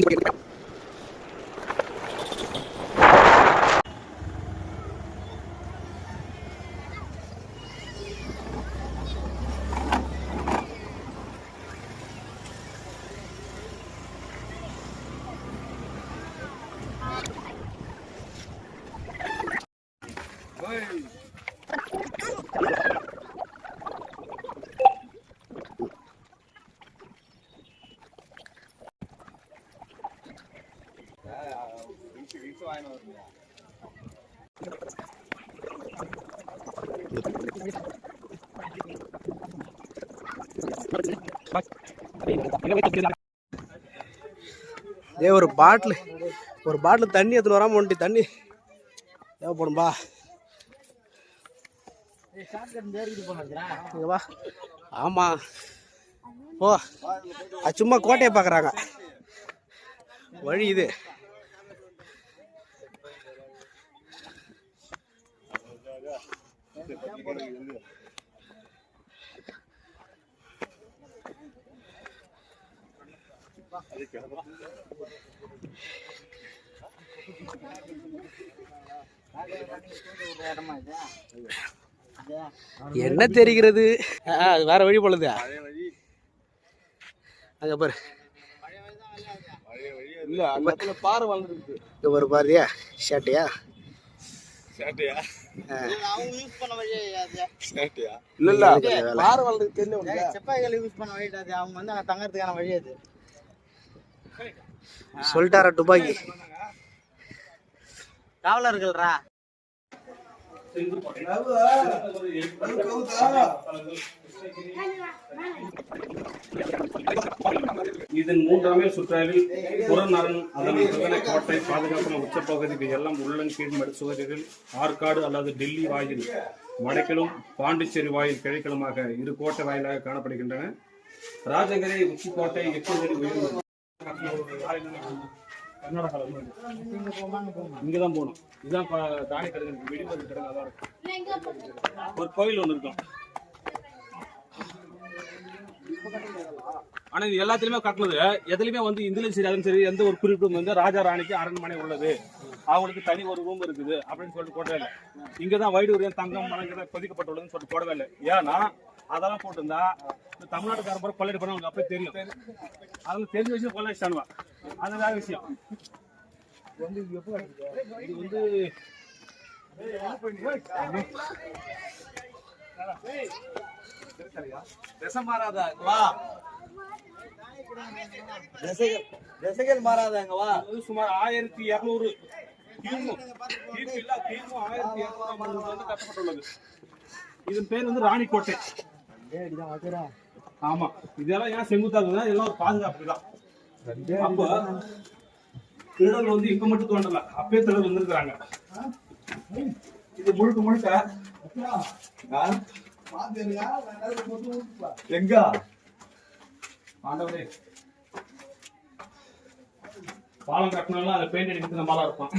Hey! ஏ ஒரு பாட்டில். ஒரு பாட்டில் தண்ணி எடுத்துன்னு வராமல் வந்துட்டு தண்ணி. தேவைப்படும்பா வா. ஆமாம் ஓ அது சும்மா கோட்டையை பார்க்குறாங்க வழி இது. என்ன தெரிகிறது? அது வேற வழி போலுது அங்க பாரு. இல்ல அந்த பாறை வளர்ந்துருக்கு. இங்க பாரு பாருயா ஷர்ட்டையா இல்ல இல்ல. பாறை வளர்ந்துருக்கு தெரியல செப்பாய்கள் யூஸ் பண்ண வழி அது அவங்க வந்து அங்க தங்கறதுக்கான வழி அது. சொல்லிட்டாரா துப்பாக்கி காவலர்கள்ரா? இதன் மூன்றாமே சுற்றாவில் புறநரன் அதன் கோட்டை பாதுகாப்பான உச்சப்பகுதி எல்லாம் உள்ளங்கீழ் மடு சுவர்கள் ஆற்காடு அல்லது டெல்லி வாயில் வடக்கிலும் பாண்டிச்சேரி வாயில் கிழக்கிலுமாக இரு கோட்டை வாயிலாக காணப்படுகின்றன. ராஜகிரி உச்சிக்கோட்டை எட்டு உயர்ந்தது இங்கதான் போகணும். இதுதான் ப- தானே கிடங்கு வெடிமருந்து கிடங்கு அதான் இருக்கும் ஒரு கோயில் ஒன்று இருக்கும். ஆனா இது எல்லாத்துலயுமே கட்டினது எதுலயுமே வந்து இந்துலயும் சரி அதுவும் சரி எந்த ஒரு குறிப்பிடும் வந்து ராஜா ராணிக்கு அரண்மனை உள்ளது. அவங்களுக்கு தனி ஒரு ரூம் இருக்குது அப்படின்னு சொல்லிட்டு போடவே இல்லை. இங்கதான் வைடூரியம் தங்கம் மரங்கள் பதிக்கப்பட்டுள்ளதுன்னு சொல்லிட்டு போடவே இல்லை. ஏன்னா அதெல்லாம் போட்டிருந்தா தமிழ்நாட்டுக்காரன் போற கொள்ளையடி பண்ண உங்களுக்கு அப்படியே தெரியும். அதெல்லாம் தெரிஞ்ச விஷயம் கொள்ளையடிச்சானுவா அது வேற விஷயம். இது வந்து மாறாதாங்க வா? இது வந்து சுமார் ஆயிரத்தி இருநூறு. கிமு இல்ல கிமு ஆயிரத்தி இருநூறு வந்து கட்டப்பட்டுள்ளது. இதன் பேர் வந்து ராணிக்கோட்டை. ஆமா. இதெல்லாம் ஏன் செங்குத்தாக்குதுன்னா இதெல்லாம் பாதுகாப்பு தான் அப்போ திருடல் வந்து இப்ப மட்டும் தோன்றல அப்பயே திருடல் வந்திருக்கிறாங்க. இது முழுக்க முழுக்க? எங்க? ஆண்டவரே. பாலம் கட்டினாலும் அந்த பெயிண்ட் அடிக்கிறது நம்மளா இருப்பான்.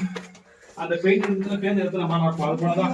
அந்த பெயிண்ட் அடிக்கிறது பெயிண்ட் எடுத்து நம்மளா இருப்போம் அது போலதான்.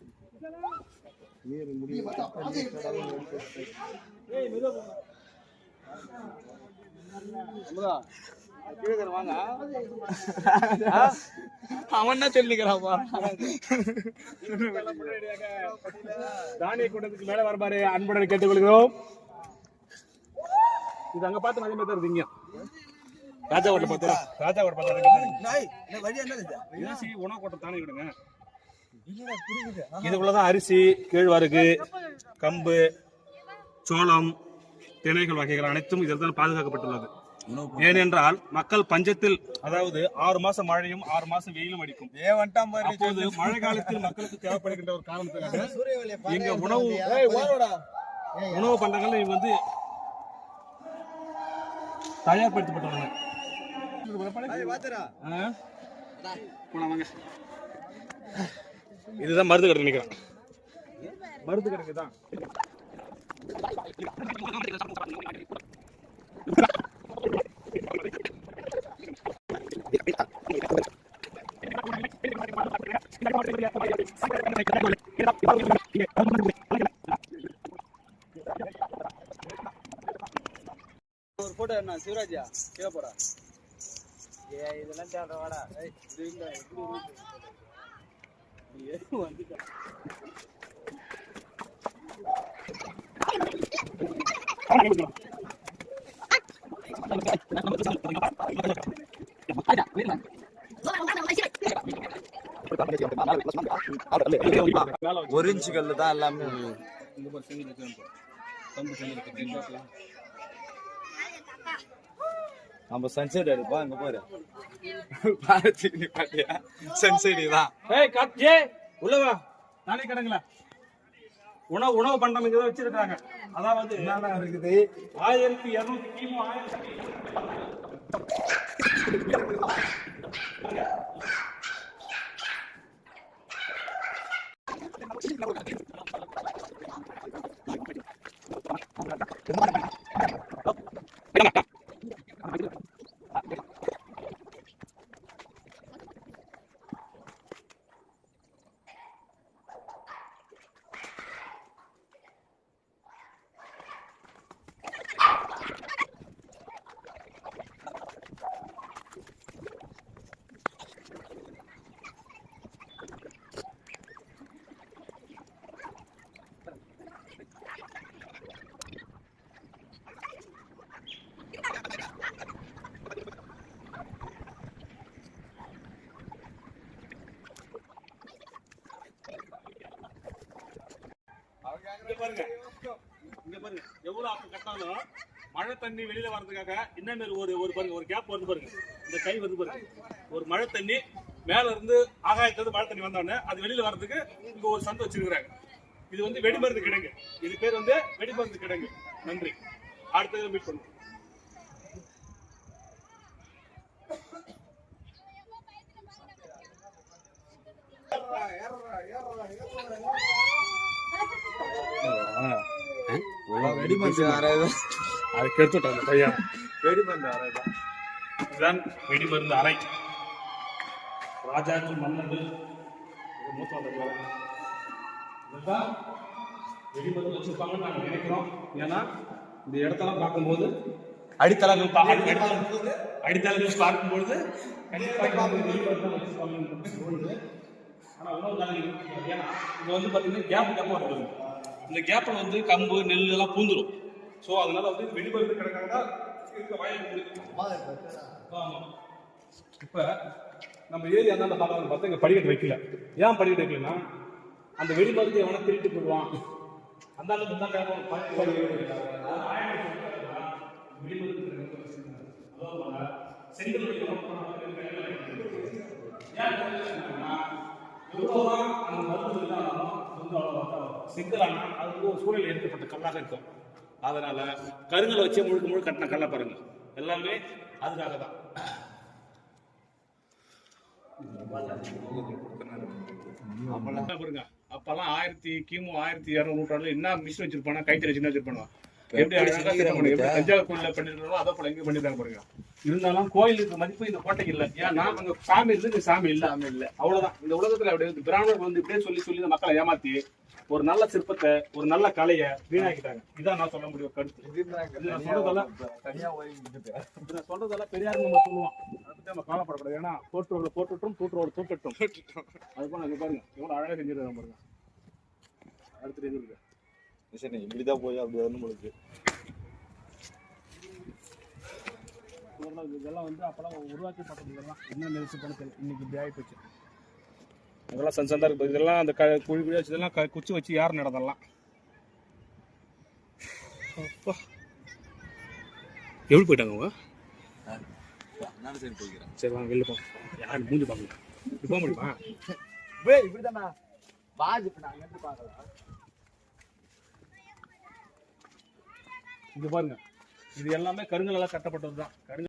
எடுத்துருவேன் வாங்க. அவன் என்ன சொல்லிக்கிறான் தானிய கூட்டத்துக்கு மேல வரபாரு அன்புடன் கேட்டுக்கொள்கிறோம். இது அங்க பார்த்து மதியமே தருது இங்க. ராஜா கோட்டை பார்த்தா ராஜா கோட்டை பார்த்தா உணவு கோட்டை தானே விடுங்க இதுக்குள்ளதான் அரிசி கேழ்வரகு கம்பு சோளம் திணைகள் வகைகள் அனைத்தும் இதில் தான் பாதுகாக்கப்பட்டுள்ளது ஏனென்றால் மக்கள் பஞ்சத்தில் அதாவது ஆறு மாசம் மழையும் ஆறு மாசம் வெயிலும் அடிக்கும். அப்போது மழை காலத்தில் மக்களுக்கு தேவைப்படுகின்ற ஒரு காரணத்துக்காக இங்க உணவு உணவு பண்டங்கள் வந்து? போலாம் வாங்க. இதுதான் மருந்து கடை நினைக்கிறேன். மருந்து கடைக்கு தான். ஒரு போட்டோ என்ன சிவராஜா கீழே ஏ இதெல்லாம் தேவை வாடா ஏய், இது இல்ல, எப்படி இருக்கு? மேல வச்சு ஒரு இன்ச்சு கல்லு தான் எல்லாமே இந்த மாதிரி செஞ்சு வச்சு கம்பு செஞ்சு வச்சு நம்ம சன்செட் எடுப்பா அங்க பாரு. நீ பாத்தியா சன்செட் தான் ஏய் காட்ஜே உள்ள வா. நானே கடங்களா உணவு உணவு பண்டம் இங்க வச்சிருக்காங்க அதாவது என்னென்ன இருக்குது? ஆயிரத்தி இருநூத்தி கிமு ஆயிரத்தி இங்க பாருங்க. இங்க பாருங்க. எவ்வளவு அப்ப கட்டினாலும் மழை தண்ணி வெளியில வர்றதுக்காக என்ன மாரி ஒரு ஒரு பாருங்க ஒரு கேப் வந்து பாருங்க. இந்த கை வந்து பாருங்க. ஒரு மழை தண்ணி மேல இருந்து ஆகாயத்துல மழை தண்ணி வந்தோடனே அது வெளியில வர்றதுக்கு இங்க ஒரு சந்தை வச்சிருக்கிறாங்க. இது வந்து வெடிமருந்து கிடங்கு. இது பேர் வந்து வெடிமருந்து கிடங்கு. நன்றி. அடுத்தது மீட் பண்ணுவோம். வெடிமருந்து ஆறாயிரம் அதுக்கு எடுத்துட்டாங்க பையன் வெடிமருந்து ஆறாயிரம் இதுதான் வெடிமருந்து அறை ராஜாக்கள் மன்னர்கள் ஒரு மூத்த வந்தவங்க. இதுதான் வெடிமருந்து வச்சிருப்பாங்கன்னு நாங்கள் நினைக்கிறோம் ஏன்னா இந்த இடத்தெல்லாம் பார்க்கும்போது அடித்தளங்கள் அடித்தளங்கள் பார்க்கும்பொழுது கண்டிப்பாக இங்க வந்து வெடிமருந்து தான் வச்சிருப்பாங்கன்னு தோணுது. ஆனா உணவு இருக்கு. ஏன்னா இங்க வந்து பார்த்தீங்கன்னா கேப் கேப்பாக இருக்குது இந்த கேப்பில் வந்து கம்பு நெல் எல்லாம் பூந்துடும் ஸோ அதனால வந்து வெடிமருந்து கிடக்காக தான் இருக்க வாய்ப்பு இருக்கு ஆமா. நம்ம ஏரியா தான் பார்க்கலாம் பார்த்தா இங்கே படிக்கட்டு வைக்கல. ஏன் படிக்கட்டு வைக்கலன்னா அந்த வெடி மருந்து எவனா திருட்டு போடுவான். அந்த அளவுக்கு தான் கேட்போம் பழைய படிக்கட்டு செங்கல் ஏன் தெரிஞ்சுக்கணும்னா, அந்த மருந்து இருந்தாலும் வந்து செங்கலானா அது வந்து ஒரு சூழல் ஏற்பட்ட கல்லாக இருக்கும். அதனால கருங்கலை வச்சே முழுக்க முழுக்க கட்டின கல்லை பாருங்க. எல்லாமே அதுக்காக தான் அப்பெல்லாம் பாருங்க. அப்பெல்லாம் ஆயிரத்தி கிமு ஆயிரத்தி இரநூறு நூற்றாண்டுல என்ன மிஷின் வச்சிருப்பானா? கைத்தறி வச்சு வச்சிருப்பானா எப்படி அழகா set பண்ணி, எப்படி தஞ்சாவூர் கோயில்ல பண்ணிருக்காங்களோ அதை போல எங்க பண்ணிருக்காங்க பாருங்க. இருந்தாலும் கோயிலுக்கு மதிப்பு இந்த கோட்டைக்கு இல்ல. ஏன்னா அங்க சாமி இருந்து சாமி இல்ல. சாமி இல்ல. அவ்வளவுதான். இந்த உலகத்துல அப்படி. பிராமணர்கள் வந்து இப்படியே சொல்லி சொல்லி இந்த மக்களை ஏமாத்தி ஒரு நல்ல சிற்பத்தை ஒரு நல்ல கலையை வீணாக்கிட்டாங்க. இதான் நான் சொல்ல முடியும் கருத்து. நான் சொல்றதெல்லாம் தனியா நான் சொல்றதெல்லாம் பெரியார் நம்ம சொல்லுவோம் அதை பத்தி நம்ம கவலைப்படக்கூடாது. ஏன்னா தோற்றவர்களை போட்டுட்டும் தூற்றுவர்களை தூக்கட்டும் அது போல பாருங்க. எவ்வளவு அழகா செஞ்சிருக்காங்க பாருங்க. அடுத்து எங்க சரி இப்படிதான் போய் அப்படி வரணும் உங்களுக்கு இதெல்லாம் வந்து அப்பெல்லாம் உருவாக்கி பார்த்தது இதெல்லாம். என்ன நினைச்சு பண்ண இன்னைக்கு இப்படி ஆகி போச்சு இதெல்லாம் சன் சந்தா இருக்கு. இதெல்லாம் அந்த க குழி குழி வச்சு இதெல்லாம் க- குச்சி வச்சு யார் நடந்தெல்லாம் அப்பா. எப்படி போயிட்டாங்க அவங்க? நான் சரி வாங்க வெளில போங்க யார் மூஞ்சி பார்க்கல. இப்படி போக முடியுமா? டேய், இப்படிதானா வாஜ் இப்ப இருந்து பார்க்கலாம் இது பாருங்க. இது எல்லாமே கருங்கலால கட்டப்பட்டது தான்